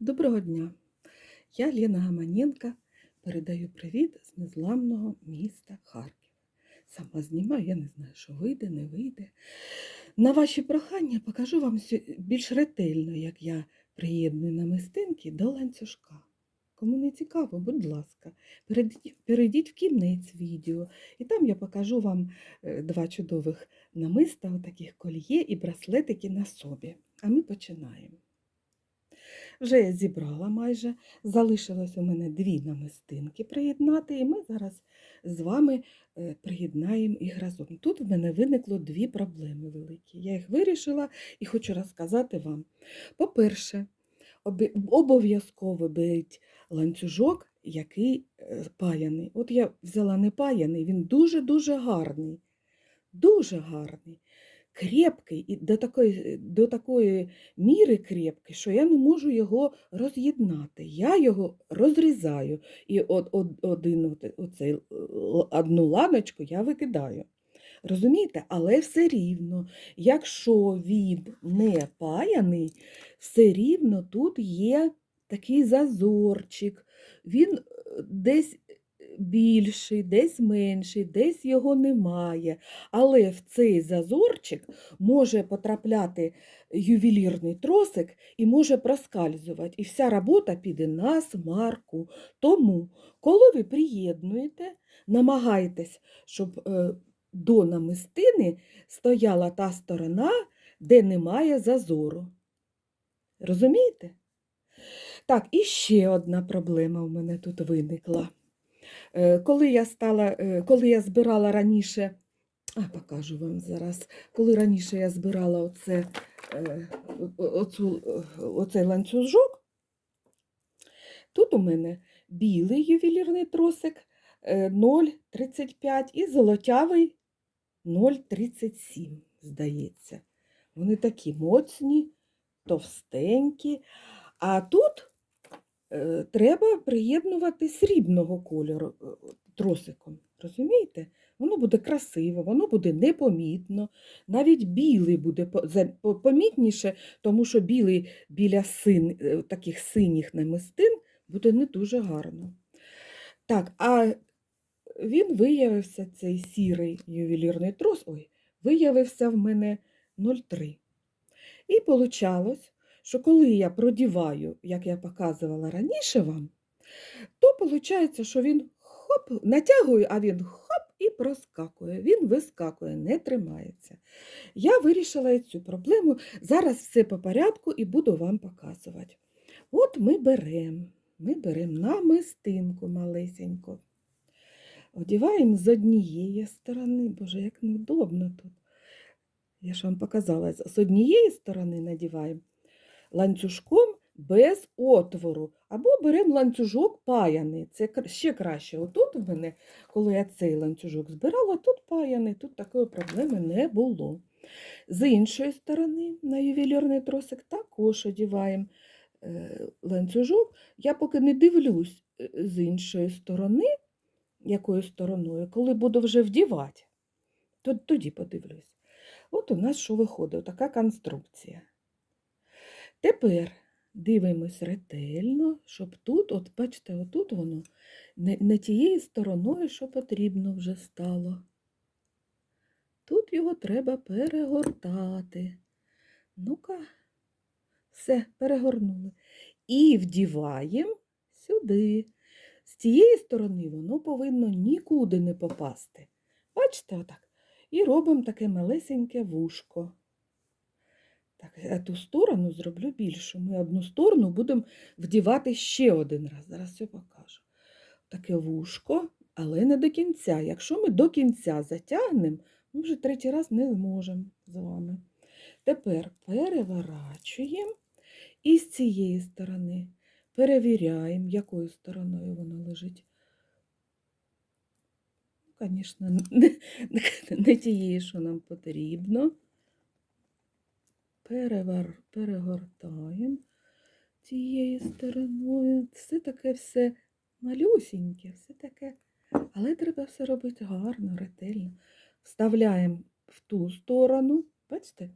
Доброго дня! Я Лена Гаманенко передаю привіт з незламного міста Харків. Сама знімаю, я не знаю, що вийде, не вийде. На ваші прохання покажу вам більш ретельно, як я приєдную намистинки до ланцюжка. Кому не цікаво, будь ласка, перейдіть, в кінець відео, і там я покажу вам е, два чудових намиста, отаких кольє і браслетики на собі. А ми починаємо. Вже я зібрала майже, залишилось у мене дві намистинки приєднати, і ми зараз з вами е, приєднаємо їх разом. Тут в мене виникло дві проблеми великі. Я їх вирішила і хочу розказати вам. По-перше, обов'язково беріть ланцюжок, який е, паяний. От я взяла не паяний, він дуже-дуже гарний. Дуже гарний. Крепкий і до такої, до такої міри крепкий, що я не можу його роз'єднати. Я його розрізаю і от, от, один, оцей, одну ланочку я викидаю. Розумієте? Але все рівно, якщо він не паяний, все рівно тут є такий зазорчик. Він е, десь більший, десь менший, десь його немає. Але в цей зазорчик може потрапляти ювелірний тросик і може проскальзувати. І вся робота піде на смарку. Тому, коли ви приєднуєте, намагайтесь, щоб е, до намистини стояла та сторона, де немає зазору. Розумієте? Так, і ще одна проблема у мене тут виникла. Е, Коли я стала, е, коли я збирала раніше, а покажу вам зараз, коли раніше я збирала оце, е, оцю, оцей ланцюжок, тут у мене білий ювелірний тросик е, 0,35 і золотявий 0,37, здається. Вони такі моцні, товстенькі. А тут треба приєднувати срібного кольору е, тросиком. Розумієте? Воно буде красиво, воно буде непомітно. Навіть білий буде помітніше, тому що білий біля син, е, таких синіх намистин буде не дуже гарно. Так, а він виявився, цей сірий ювелірний трос, ой, виявився в мене 0,3. І получалось, що коли я продіваю, як я показувала раніше вам, то виходить, що він хоп, натягую, а він хоп і проскакує. Він вискакує, не тримається. Я вирішила цю проблему. Зараз все по порядку і буду вам показувати. От ми беремо, ми беремо намистинку малесеньку. Одіваємо з однієї сторони, боже, як неудобно тут. Я ж вам показала, з однієї сторони надіваємо ланцюжком без отвору. Або беремо ланцюжок паяний. Це ще краще. Отут у мене, коли я цей ланцюжок збирала, тут паяний, тут такої проблеми не було. З іншої сторони, на ювелірний тросик також одіваємо е, ланцюжок. Я поки не дивлюсь е, з іншої сторони, якою стороною, коли буду вже вдівати, то тоді подивлюсь. От у нас що виходить, така конструкція. Тепер дивимось ретельно, щоб тут, от бачите, отут воно не, не тією стороною, що потрібно вже стало. Тут його треба перегортати. Ну-ка, все, перегорнули. І вдіваємо сюди. З цієї сторони воно повинно нікуди не попасти. Бачите, отак. І робимо таке малесеньке вушко. Так, а ту сторону зроблю більшу. Ми одну сторону будемо вдівати ще один раз. Зараз все покажу. Таке вушко, але не до кінця. Якщо ми до кінця затягнемо, ми вже третій раз не зможемо з вами. Тепер переворачуємо і з цієї сторони перевіряємо, якою стороною воно лежить. Звісно, не, не тієї, що нам потрібно. Перевар, перегортаємо цією стороною. Все таке все малюсіньке, все таке. Але треба все робити гарно, ретельно. Вставляємо в ту сторону, Бачите?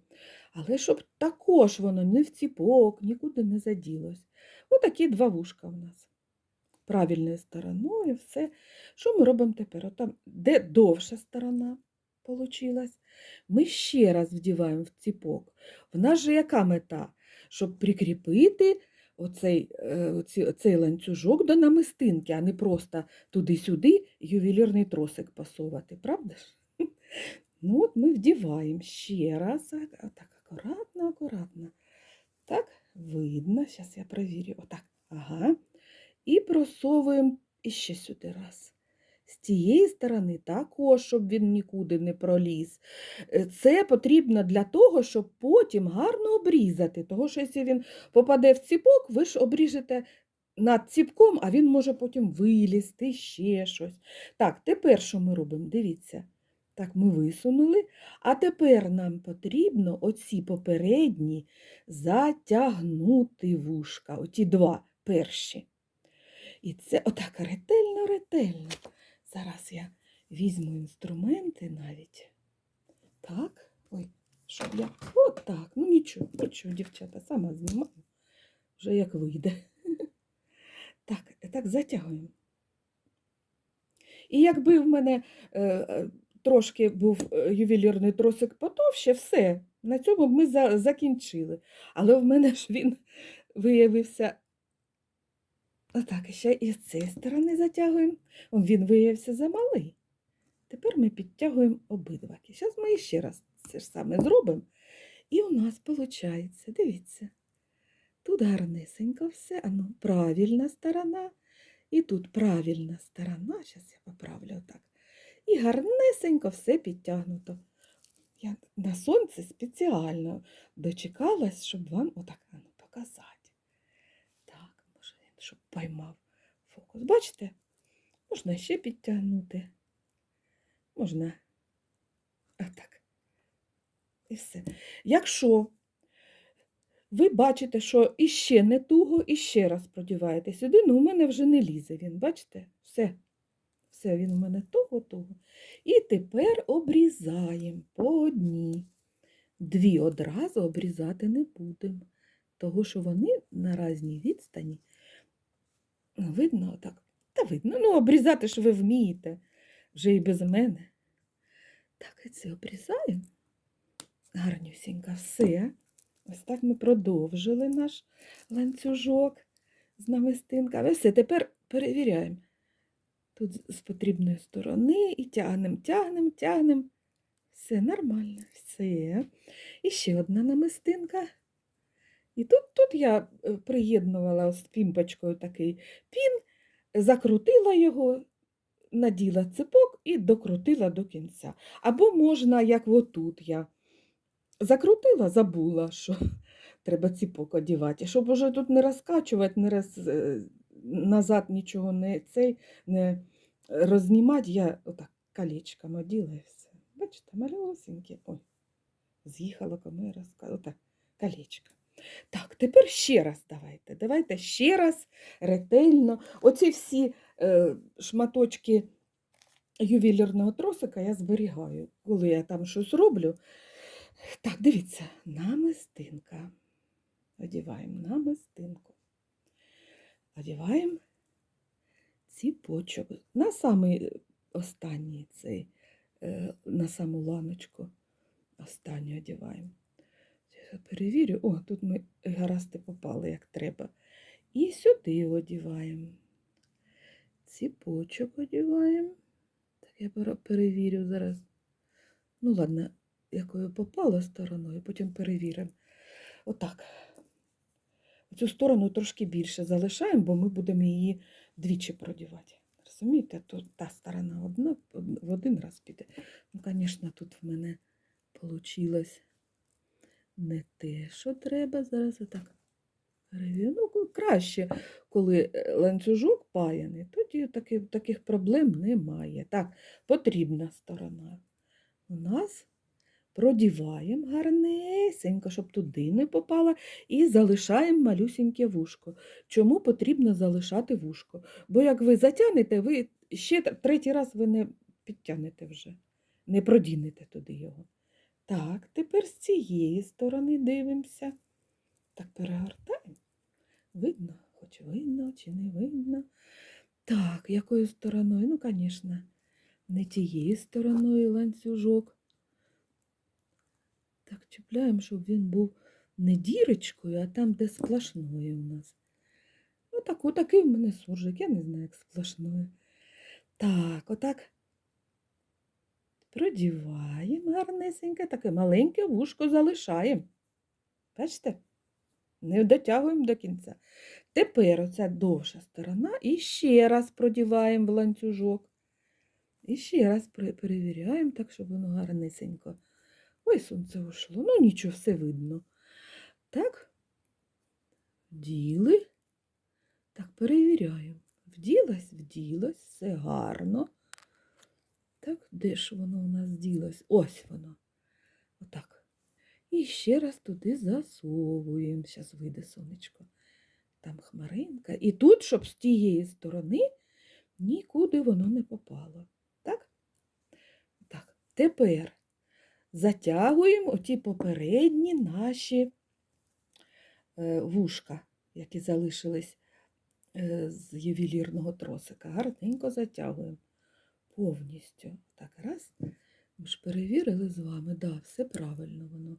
Але щоб також воно не в ціпок, нікуди не заділось. Отакі два вушка в нас. Правильною стороною, все. Що ми робимо тепер? Отам, де довша сторона получилась, ми ще раз вдіваємо в ціпок. В нас же яка мета? Щоб прикріпити оцей, е, оці- оцей ланцюжок до намистинки, а не просто туди-сюди ювелірний тросик пасувати, правда ж? Ну, от ми вдіваємо ще раз. Так, акуратно, акуратно. Так, видно. Зараз я перевірю. Отак. Ага. І просовуємо іще сюди раз. З тієї сторони також, щоб він нікуди не проліз. Е, Це потрібно для того, щоб потім гарно обрізати. Того, що якщо він попаде в ціпок, ви ж обріжете над ціпком, а він може потім вилізти, ще щось. Так, тепер що ми робимо? Дивіться. Так, ми висунули. А тепер нам потрібно оці попередні затягнути вушка, оті два перші. І це отак ретельно, ретельно. Зараз я візьму інструменти навіть. Так, ой, щоб я. Отак. Ну нічого, нічого, дівчата, сама знімаю. Вже як вийде. Так, так, затягуємо. І якби в мене е, е, трошки був е, ювелірний тросик потовще, все, на цьому б ми за, закінчили. Але в мене ж він виявився. Отак, ще і з цієї сторони затягуємо. Він виявився замалий. Тепер ми підтягуємо обидва. Зараз ми ще раз це ж саме зробимо. І у нас виходить, дивіться, тут гарнесенько все, а ну, правильна сторона. І тут правильна сторона, зараз я поправлю отак. І гарнесенько все підтягнуто. Я на сонце спеціально дочекалась, щоб вам отак ну, показати. Так, може він, щоб поймав фокус. Бачите? Можна ще підтягнути. Можна отак. І все. Якщо ви бачите, що іще не туго, і ще раз продіваєте сюди, ну у мене вже не лізе він, бачите? Все. Все, він у мене туго-туго. І тепер обрізаємо по одній. Дві одразу обрізати не будемо, того що вони на різній відстані. Ну, Видно отак? Та видно. Ну, обрізати ж ви вмієте вже і без мене. Так, і це обрізаємо. Гарнюсінько все. Ось так ми продовжили наш ланцюжок з намистинками. Все, тепер перевіряємо. Тут з потрібної сторони і тягнемо, тягнемо, тягнемо. Все нормально, все. І ще одна намистинка. І тут, тут я е, приєднувала ось пімпочкою такий пін, закрутила його, наділа цепок і докрутила до кінця. Або можна, як отут я закрутила, забула, що треба ціпок одівати, щоб уже тут не розкачувати, не роз, е, назад нічого не цей, не рознімати, я отак колечком оділа і все. Бачите, малюсенькі. Ой, з'їхала розказала. Отак, колечко. Так, тепер ще раз давайте. Давайте ще раз ретельно. Оці всі е, шматочки ювелірного тросика я зберігаю. Коли я там щось роблю. Так, дивіться, намистинка. Одіваємо намистинку. Одіваємо ціпочок. На самий останній цей, е, на саму ланочку. Останню одіваємо. Перевірю. О, тут ми гаразди попали, як треба. І сюди одіваємо. Ціпочок одіваємо. Так, я перевірю зараз. Ну, ладно, якою попала стороною, потім перевіримо. Отак. Цю сторону трошки більше залишаємо, бо ми будемо її двічі продівати. Розумієте, тут та сторона одна в один раз піде. Ну, звісно, тут в мене вийшло не те, що треба. Зараз отак. Ну, краще, коли е, ланцюжок паяний, тоді таки, таких проблем немає. Так, потрібна сторона. У нас продіваємо гарнесенько, щоб туди не попало, і залишаємо малюсіньке вушко. Чому потрібно залишати вушко? Бо як ви затягнете, ви ще третій раз ви не підтягнете вже, не продінете туди його. Так, тепер з цієї сторони дивимося. Так, перегортаємо. Видно, хоч видно, чи не видно. Так, якою стороною? Ну, звісно, не тією стороною ланцюжок. Так, чіпляємо, щоб він був не дірочкою, а там, де сплошною у нас. Отак, отакий в мене суржик, я не знаю, як сплошною. Так, отак. Продіваємо гарнесеньке, таке маленьке вушко залишаємо. Бачите? Не дотягуємо до кінця. Тепер оця довша сторона і ще раз продіваємо в ланцюжок. І ще раз перевіряємо, так, щоб воно гарнесенько. Ой, сонце ушло. Ну нічого, все видно. Так, вділи. Так, перевіряємо. Вділось, вділось, все гарно. Так, де ж воно у нас ділось? Ось воно. Отак. І ще раз туди засовуємо. Зараз вийде сонечко. Там хмаринка. І тут, щоб з тієї сторони нікуди воно не попало. Так? Так. Тепер затягуємо оті попередні наші е, вушка, які залишились е, з ювелірного тросика. Гарненько затягуємо повністю. Так, раз. Ми ж перевірили з вами, да, все правильно воно.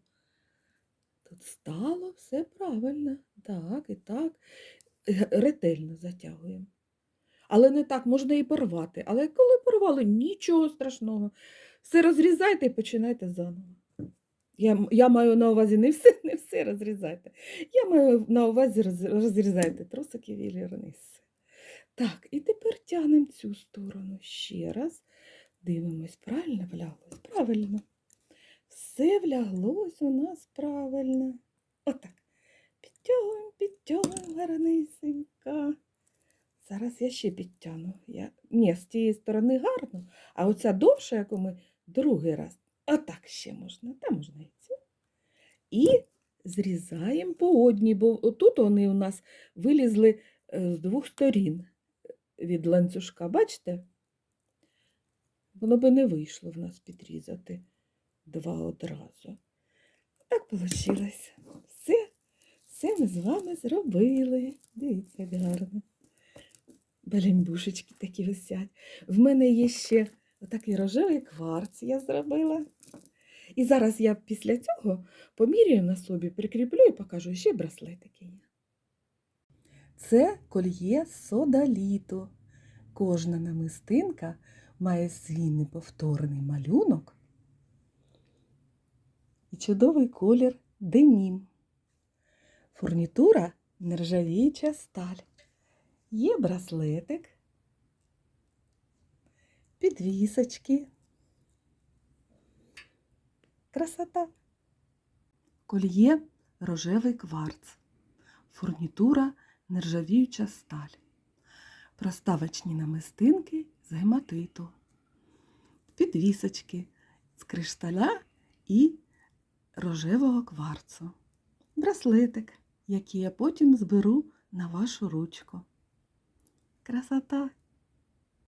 Тут стало все правильно. Так, і так. Ретельно затягуємо. Але не так, можна і порвати. Але коли порвали, нічого страшного. Все розрізайте і починайте заново. Я, я маю на увазі не все, не все розрізайте. Я маю на увазі роз, розрізайте тросики вілірний. все. Так, і тепер тягнемо цю сторону ще раз. Дивимось, правильно вляглось? Правильно. Все вляглось у нас правильно. Отак. Підтягуємо, підтягуємо гарнисенько. Зараз я ще підтягну. Я... Ні, з тієї сторони гарно, а оця довша, яку ми другий раз. Отак ще можна, та можна і цю. І зрізаємо по одній, бо тут вони у нас вилізли е, з двох сторін від ланцюжка. Бачите? Воно би не вийшло в нас підрізати два одразу. Так вийшло. Все, все ми з вами зробили. Дивіться, гарно. Балімбушечки такі висять. В мене є ще отакий рожевий кварц я зробила. І зараз я після цього поміряю на собі, прикріплю і покажу ще браслетики є. Це кольє содаліту. Кожна намистинка має свій неповторний малюнок і чудовий колір денім. Фурнітура нержавіюча сталь. Є браслетик, підвісочки. Красота. Кольє рожевий кварц. Фурнітура нержавіюча сталь. Проставочні намистинки з гематиту. Підвісочки з кришталя і рожевого кварцу. Браслетик, який я потім зберу на вашу ручку. Красота!